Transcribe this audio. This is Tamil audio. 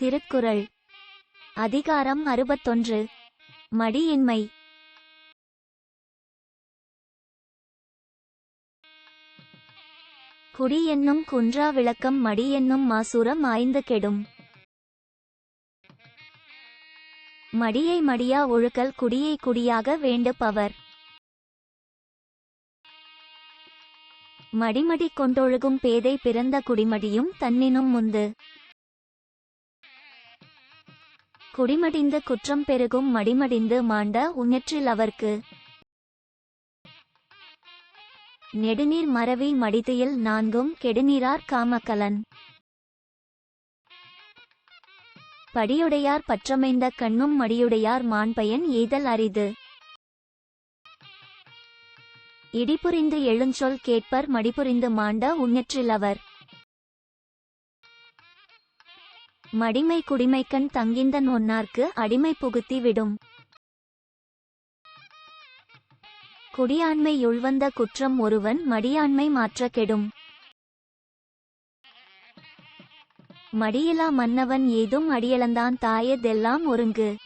திருக்குறள். அதிகாரம் அறுபத்தொன்று. மடியின்மை. குடி என்னும் குன்றா விளக்கம் மடி என்னும் மாசூரம் ஆய்ந்து கெடும். மடியை மடியா ஒழுக்கல் குடியை குடியாக வேண்டுபவர். மடிமடி கொண்டொழுகும் பேதை பிறந்த குடிமடியும் தன்னினும் முந்து குடிமடிந்து குற்றம் பெருகும் மடிமடிந்து மாண்ட உன்னற்றில் அவர்க்கு. நெடுநீர் மறவி மடிதியில் நான்கும் கெடுநீரார் காமக்கலன். படியுடையார் பற்றமைந்த கண்ணும் மடியுடையார் மாண்பயன் எய்தல் அரிது. இடிபுரிந்து எழுஞ்சொல் கேட்பர் மடிபுரிந்து மாண்ட உன்னற்றில் அவர். மடிமை குடிமைக்கண் தங்கிந்தன் ஒன்னார்க்கு அடிமை புகுத்தி விடும். குடியாண்மை உள்வந்த குற்றம் ஒருவன் மடியாண்மை மாற்ற கெடும். மடியிலா மன்னவன் ஏதும் அடியளந்தான் தாயதெல்லாம் ஒருங்கு.